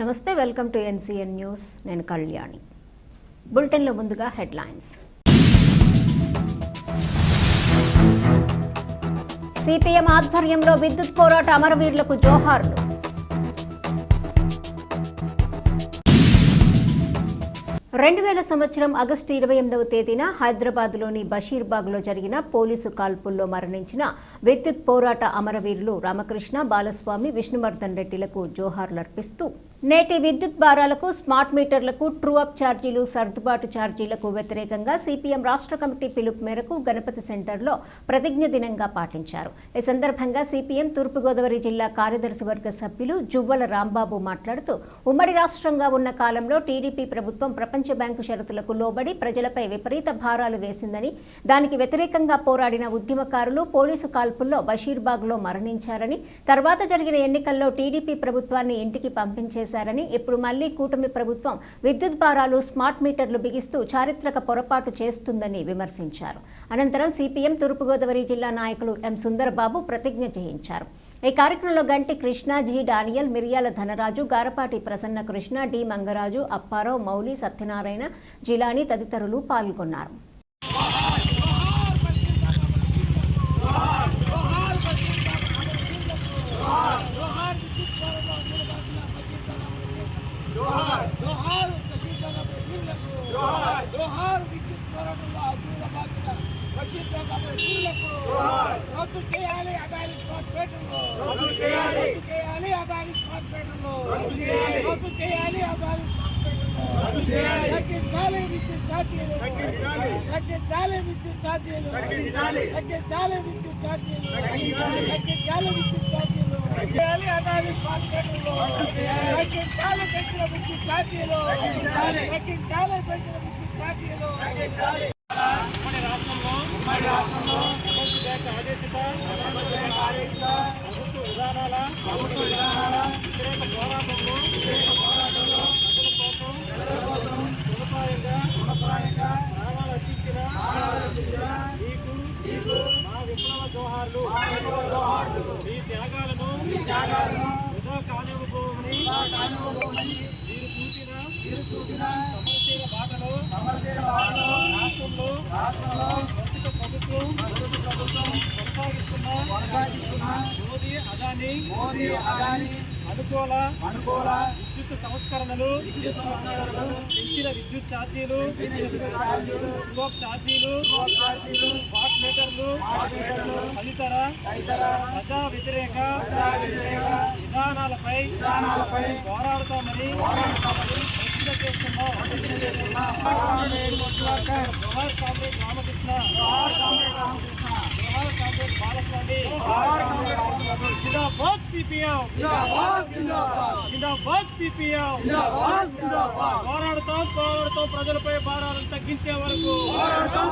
నమస్తే welcome to NCN news. నేను కళ్యాణి. బులెటిన్లో ముందుగా హెడ్లైన్స్. సిపిఎం ఆధ్వర్యంలో విద్యుత్ పోరాట అమరవీరులకు జోహార్లు. రెండు వేల సంవత్సరం ఆగస్టు ఇరవై ఎనిమిదవ తేదీన హైదరాబాద్లోని బషీర్బాగ్లో జరిగిన పోలీసు కాల్పుల్లో మరణించిన విద్యుత్ పోరాట అమరవీరులు రామకృష్ణ బాలస్వామి విష్ణువర్ధన్ రెడ్డిలకు జోహార్లర్పిస్తూ నేటి విద్యుత్ భారాలకు స్మార్ట్ మీటర్లకు ట్రూ అప్ ఛార్జీలు సర్దుబాటు ఛార్జీలకు వ్యతిరేకంగా సిపిఎం రాష్ట్ర కమిటీ పిలుపు మేరకు గణపతి సెంటర్లో ప్రతిజ్ఞ దినంగా పాటించారు. ఈ సందర్భంగా సిపిఎం తూర్పుగోదావరి జిల్లా కార్యదర్శి వర్గ సభ్యులు జువ్వల రాంబాబు మాట్లాడుతూ ఉమ్మడి రాష్ట్రంగా ఉన్న కాలంలో టీడీపీ ప్రభుత్వం ప్రపంచ బ్యాంకు షరతులకు లోబడి ప్రజలపై విపరీత భారాలు వేసిందని దానికి వ్యతిరేకంగా పోరాడిన ఉద్యమకారులు పోలీసు కాల్పుల్లో బషీర్బాగ్లో మరణించారని తర్వాత జరిగిన ఎన్నికల్లో టీడీపీ ప్రభుత్వాన్ని ఇంటికి పంపించేసి చేశారని ఇప్పుడు మళ్ళీ కూటమి ప్రభుత్వం విద్యుత్ భారాలు స్మార్ట్ మీటర్లు బిగిస్తూ చారిత్రక పొరపాటు చేస్తుందని విమర్శించారు. అనంతరం సిపిఎం తూర్పుగోదావరి జిల్లా నాయకులు ఎం సుందరబాబు ప్రతిజ్ఞ చేయించారు. ఈ కార్యక్రమంలో గంటి Krishna G. Daniel Miriyala Dhanaraju Garapati Prasanna Krishna D. Mangaraju Apparao Mouli Satyanarayana Jilani తదితరులు పాల్గొన్నారు. జోహార్ జోహార్ విద్యుత్ పోరాటంలో అసూల బషీర్ వీరులకు రద్దు చేయాలి అదాని స్మార్ట్ మీటర్లు రద్దు చేయాలి. అదాని స్మార్ట్ మీటర్లు రద్దు చేయాలి. అదాని స్మార్ట్ మీటర్లు తగ్గించాలి విద్యుత్ ఛార్జీలు. తగ్గించాలి విద్యుత్ ఛార్జీలు. తగ్గించాలి విద్యుత్ ఛార్జీలు. తగ్గించాలి విద్యుత్ ఛార్జీలు. తగ్గించాలి జోహార్లు మా విప్లవ జోహార్లు మీ త్యాగాలను త్యాగాలను వృధా కానివ్వబోమని కానివ్వబోమని మీరు చూపిన మీరు చూపిన సమరశీల బాటలో సమరశీల బాటలో రాష్ట్రంలో రాష్ట్రంలో ప్రస్తుత ప్రభుత్వం ప్రస్తుత ప్రభుత్వం కొనసాగిస్తున్న కొనసాగిస్తున్న మోదీ అదాని మోదీ అదాని. అనుకూల అనుకూల విద్యుత్ సంస్కరణలు పెంచిన విద్యుత్ ఛార్జీలు విద్యుత్ ఛార్జీలు స్మార్ట్ మీటర్లు తదితర ప్రజా వ్యతిరేక విధానాలపై పోరాడతామని ప్రతిజ్ఞ చేస్తున్నాం. రామకృష్ణ. రామకృష్ణ. బాలస్వామి. జిందాబాద్ సిపిఎం జిందాబాద్ జిందాబాద్ జిందాబాద్ సిపిఎం జిందాబాద్ జిందాబాద్ పోరాడతాం పోరాడతాం ప్రజలపై భారాలను తగ్గించే వరకు. పోరాడతాం.